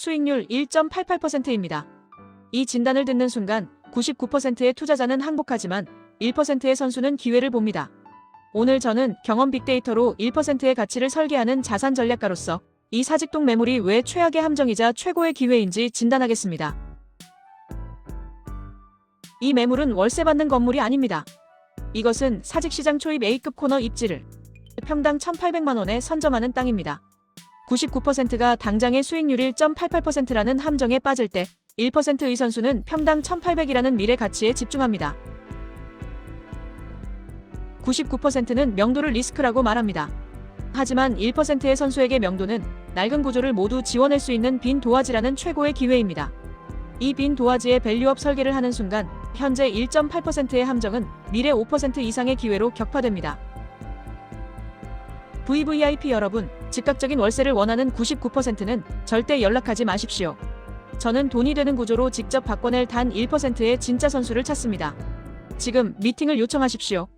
수익률 1.88%입니다. 이 진단을 듣는 순간 99%의 투자자는 항복하지만 1%의 선수는 기회를 봅니다. 오늘 저는 경험 빅데이터로 1%의 가치를 설계하는 자산 전략가로서 이 사직동 매물이 왜 최악의 함정이자 최고의 기회인지 진단하겠습니다. 이 매물은 월세 받는 건물이 아닙니다. 이것은 사직시장 초입 A급 코너 입지를 평당 1,800만 원에 선점하는 땅입니다. 99%가 당장의 수익률 1.88%라는 함정에 빠질 때 1%의 선수는 평당 1,800이라는 미래 가치에 집중합니다. 99%는 명도를 리스크라고 말합니다. 하지만 1%의 선수에게 명도는 낡은 구조를 모두 지원할 수 있는 빈 도화지라는 최고의 기회입니다. 이 빈 도화지의 밸류업 설계를 하는 순간 현재 1.8%의 함정은 미래 5% 이상의 기회로 격파됩니다. VVIP 여러분, 즉각적인 월세를 원하는 99%는 절대 연락하지 마십시오. 저는 돈이 되는 구조로 직접 바꿔낼 단 1%의 진짜 선수를 찾습니다. 지금 미팅을 요청하십시오.